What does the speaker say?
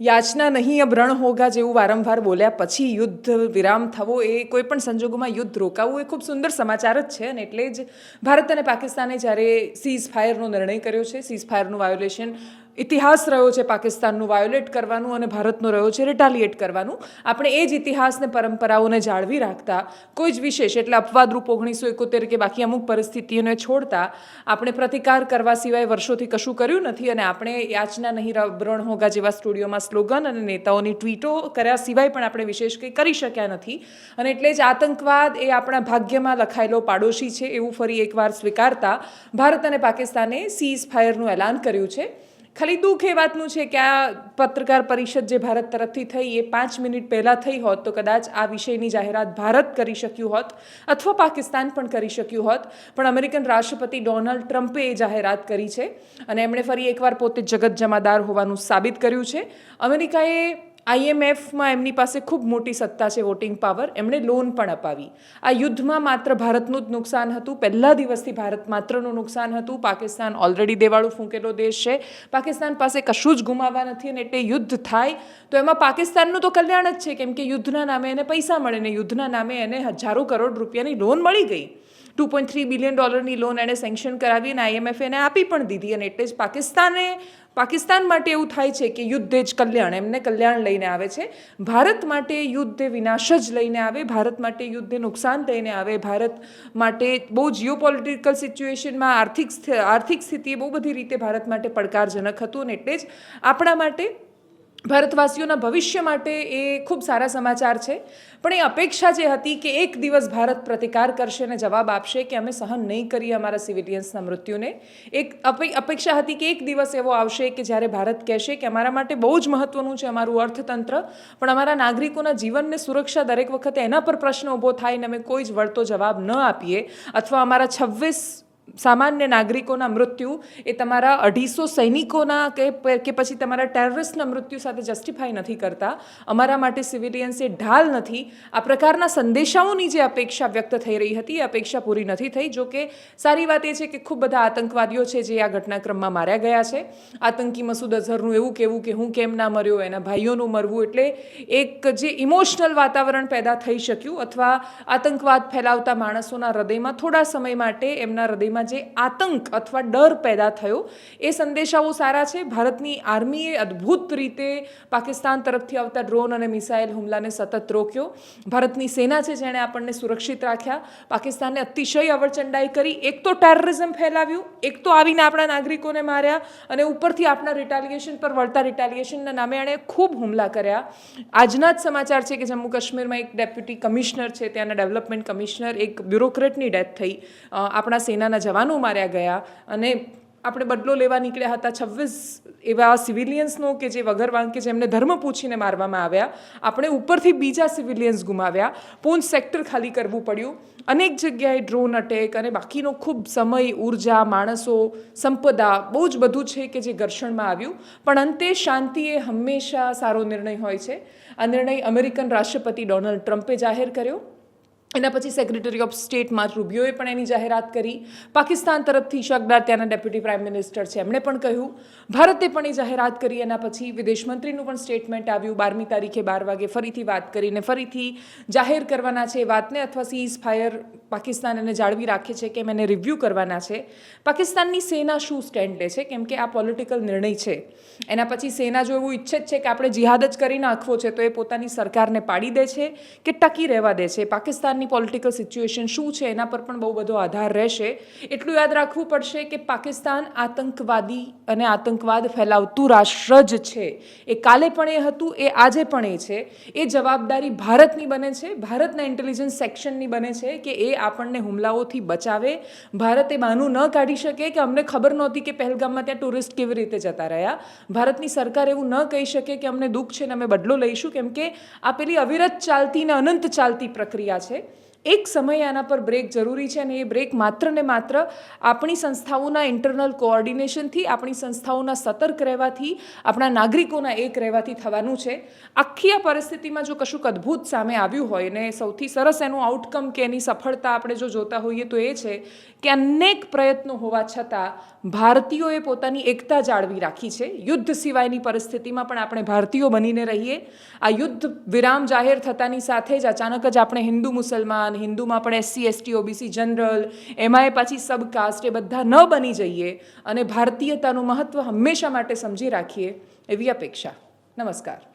યાચના નહીં અબ રણ હોગા જેવું વારંવાર બોલ્યા. પછી યુદ્ધ વિરામ થવો, એ કોઈ પણ સંજોગોમાં યુદ્ધ રોકાવવું, એ ખૂબ સુંદર સમાચાર જ છે. અને એટલે જ ભારત અને પાકિસ્તાને જ્યારે સીઝ ફાયરનો નિર્ણય કર્યો છે સીઝ ફાયરનું વાયોલેશન ઇતિહાસ રહ્યો છે પાકિસ્તાનનું, વાયોલેટ કરવાનું અને ભારતનો રહ્યો છે, રિટાલિએટ કરવાનું. આપણે એ જ ઇતિહાસને, પરંપરાઓને જાળવી રાખતા, કોઈ જ વિશેષ, એટલે અપવાદરૂપ ઓગણીસો એકોતેર કે બાકી અમુક પરિસ્થિતિઓને છોડતા, આપણે પ્રતિકાર કરવા સિવાય વર્ષોથી કશું કર્યું નથી અને આપણે યાચના નહીં બ્રણ હોગા જેવા સ્ટુડિયોમાં સ્લોગન અને નેતાઓની ટ્વીટો કર્યા સિવાય પણ આપણે વિશેષ કંઈ કરી શક્યા નથી. અને એટલે જ આતંકવાદ એ આપણા ભાગ્યમાં લખાયેલો પાડોશી છે, એવું ફરી એકવાર સ્વીકારતા ભારત અને પાકિસ્તાને સીઝ ફાયરનું એલાન કર્યું છે. ખાલી દુઃખ એ વાતનું છે કે આ પત્રકાર પરિષદ જે ભારત તરફથી થઈ, એ પાંચ મિનિટ પહેલાં થઈ હોત, તો કદાચ આ વિષયની જાહેરાત ભારત કરી શક્યું હોત અથવા પાકિસ્તાન પણ કરી શક્યું હોત. પણ અમેરિકન રાષ્ટ્રપતિ ડોનાલ્ડ ટ્રમ્પે એ જાહેરાત કરી છે અને એમણે ફરી એકવાર પોતે જગત જમાદાર હોવાનું સાબિત કર્યું છે. અમેરિકાએ આઈએમએફમાં એમની પાસે ખૂબ મોટી સત્તા છે વોટિંગ પાવર, એમણે લોન પણ અપાવી. આ યુદ્ધમાં માત્ર ભારતનું જ નુકસાન હતું, પહેલા દિવસથી ભારત માત્રનું નુકસાન હતું. પાકિસ્તાન ઓલરેડી દેવાળું ફૂંકેલો દેશ છે. પાકિસ્તાન પાસે કશું જ ગુમાવવા નથી અને એટલે યુદ્ધ થાય. તો એમાં પાકિસ્તાનનું તો કલ્યાણ જ છે, કેમ કે યુદ્ધના નામે એને પૈસા મળે ને યુદ્ધના નામે એને હજારો કરોડ રૂપિયાની લોન મળી ગઈ. ટુ પોઈન્ટ થ્રી બિલિયન ડોલરની લોન એણે સેન્કશન કરાવી અને આઈએમએફ એને આપી પણ દીધી અને એટલે જ પાકિસ્તાને, પાકિસ્તાન માટે એવું થાય છે કે યુદ્ધે જ કલ્યાણ, એમને કલ્યાણ લઈને આવે છે. ભારત માટે યુદ્ધ વિનાશ જ લઈને આવે, ભારત માટે યુદ્ધ નુકસાન લઈને આવે, ભારત માટે બહુ જીઓ પોલિટિકલ સિચ્યુએશનમાં આર્થિક આર્થિક સ્થિતિ બહુ બધી રીતે ભારત માટે પડકારજનક હતું અને એટલે જ આપણા માટે ભારતવાસીઓના ભવિષ્ય માટે એ ખૂબ સારા સમાચાર છે. પણ એ અપેક્ષા જે હતી કે એક દિવસ ભારત પ્રતિકાર કરશે અને જવાબ આપશે કે અમે સહન નહીં કરીએ અમારા સિવિલિયન્સના મૃત્યુને, એક અપેક્ષા હતી કે એક દિવસ એવો આવશે કે જ્યારે ભારત કહેશે કે અમારા માટે બહુ જ મહત્ત્વનું છે અમારું અર્થતંત્ર, પણ અમારા નાગરિકોના જીવનને સુરક્ષા દરેક વખતે એના પર પ્રશ્ન ઊભો થાય ને અમે કોઈ જ વળતો જવાબ ન આપીએ, અથવા અમારા છવ્વીસ સામાન્ય નાગરિકોના મૃત્યુ એ તમારા અઢીસો સૈનિકોના કે કે પછી તમારા ટેરરિસ્ટના મૃત્યુ સાથે જસ્ટિફાઈ નથી કરતા. અમારા માટે સિવિલિયન્સ ઢાલ નથી. આ પ્રકારના સંદેશાઓની જે અપેક્ષા વ્યક્ત થઈ રહી હતી, એ અપેક્ષા પૂરી નથી થઈ, જો કે સારી વાત એ છે કે ખૂબ બધા આતંકવાદીઓ છે જે આ ઘટનાક્રમમાં માર્યા ગયા છે. આતંકી મસૂદ અઝહરનું એવું કહેવું કે હું કેમ ના મર્યો, એના ભાઈઓનું મરવું, એટલે એક જે ઇમોશનલ વાતાવરણ પેદા થઈ શક્યું, અથવા આતંકવાદ ફેલાવતા માણસોના હૃદયમાં થોડા સમય માટે એમના હૃદયમાં જે આતંક અથવા ડર પેદા થયો, એ સંદેશાઓ સારા છે. ભારતની આર્મીએ અદ્ભુત રીતે પાકિસ્તાન તરફથી આવતા ડ્રોન અને મિસાઇલ હુમલાને સતત રોક્યો. ભારતની સેના છે જેણે આપણને સુરક્ષિત રાખ્યા. પાકિસ્તાને અતિશય અવરચંડાઈ કરી. એક તો ટેરરિઝમ ફેલાવ્યું, એક તો આવીને આપણા નાગરિકોને માર્યા અને ઉપરથી આપણા રિટાલિએશન પર વળતા રિટાલિએશનના નામે એણે ખૂબ હુમલા કર્યા. આજના જ સમાચાર છે કે જમ્મુ કાશ્મીરમાં એક ડેપ્યુટી કમિશનર છે. ત્યાંના ડેવલપમેન્ટ કમિશનર એક બ્યુરોક્રેટની ડેથ થઈ. આપણા સેનાના જવાનો માર્યા ગયા અને આપણે બદલો લેવા નીકળ્યા હતા છવ્વીસ એવા સિવિલિયન્સનો કે જે વગર વાંકે જેમને ધર્મ પૂછીને મારવામાં આવ્યા. આપણે ઉપરથી બીજા સિવિલિયન્સ ગુમાવ્યા. પૂંછ સેક્ટર ખાલી કરવું પડ્યું. અનેક જગ્યાએ ડ્રોન અટેક અને બાકીનો ખૂબ સમય, ઊર્જા, માણસો, સંપદા બહુ જ બધું છે કે જે ઘર્ષણમાં આવ્યું. પણ અંતે શાંતિ એ હંમેશા સારો નિર્ણય હોય છે. આ નિર્ણય અમેરિકન રાષ્ટ્રપતિ ડોનાલ્ડ ટ્રમ્પે જાહેર કર્યો. એના પછી સેક્રેટરી ઓફ સ્ટેટ માર્ક રૂબિયોએ પણ એની જાહેરાત કરી. પાકિસ્તાન તરફથી શકદાર ત્યાંના ડેપ્યુટી પ્રાઇમ મિનિસ્ટર છે. એમણે પણ કહ્યું, ભારતે પણ એ જાહેરાત કરી. એના પછી વિદેશ મંત્રીનું પણ સ્ટેટમેન્ટ આવ્યું. બારમી તારીખે બાર વાગે ફરીથી વાત કરીને ફરીથી જાહેર કરવાના છે. વાતને અથવા સીઝ ફાયર પાકિસ્તાન એને જાળવી રાખે છે કેમ એને રિવ્યૂ કરવાના છે. પાકિસ્તાનની સેના શું સ્ટેન્ડ લે છે? કેમ કે આ પોલિટિકલ નિર્ણય છે. એના પછી સેના જો એવું ઈચ્છે જ છે કે આપણે જિહાદ જ કરી નાખવો છે, તો એ પોતાની સરકારને પાડી દે છે કે ટકી રહેવા દે છે. પાકિસ્તાનની પોલિટિકલ સિચ્યુએશન શું છે એના પર પણ બહુ બધો આધાર રહેશે. એટલું યાદ રાખવું પડશે કે પાકિસ્તાન આતંકવાદી અને આતંકવાદ ફેલાવતું રાષ્ટ્ર જ છે. એ કાલે પણ એ હતું, એ આજે પણ એ છે. એ જવાબદારી ભારતની બને છે. ભારતના ઇન્ટેલિજન્સ સેક્શનની બને છે કે એ આપણને હુમલાઓથી બચાવે. ભારત એ બહાનું ન કાઢી શકે કે અમને ખબર નહોતી કે પહેલગામમાં ત્યાં ટુરિસ્ટ કેવી રીતે જતા રહ્યા. ભારતની સરકાર એવું ન કહી શકે કે અમને દુઃખ છે ને અમે બદલો લઈશું. કેમ કે આ પેલી અવિરત ચાલતી ને અનંત ચાલતી પ્રક્રિયા છે. એક સમય આના પર બ્રેક જરૂરી છે અને એ બ્રેક માત્ર ને માત્ર આપણી સંસ્થાઓના ઇન્ટરનલ કોઓર્ડિનેશનથી આપણી સંસ્થાઓના સતર્ક રહેવાથી, આપણા નાગરિકોના એક રહેવાથી થવાનું છે. આખી આ પરિસ્થિતિમાં જો કશુંક અદ્ભુત સામે આવ્યું હોય ને સૌથી સરસ એનું આઉટકમ કે એની સફળતા આપણે જો જોતા હોઈએ તો એ છે કે અનેક પ્રયત્નો હોવા છતાં ભારતીયોએ પોતાની એકતા જાળવી રાખી છે. યુદ્ધ સિવાયની પરિસ્થિતિમાં પણ આપણે ભારતીયો બનીને રહીએ. આ યુદ્ધ વિરામ જાહેર થતાની સાથે જ અચાનક જ આપણે હિન્દુ મુસલમાન હિન્દુમાં પણ એસસી, એસટી, ઓબીસી, જનરલ એમાંય પાછી સબકાસ્ટ એ બધા ન બની જઈએ અને ભારતીયતાનું મહત્ત્વ હંમેશા માટે સમજી રાખીએ એવી અપેક્ષા. નમસ્કાર.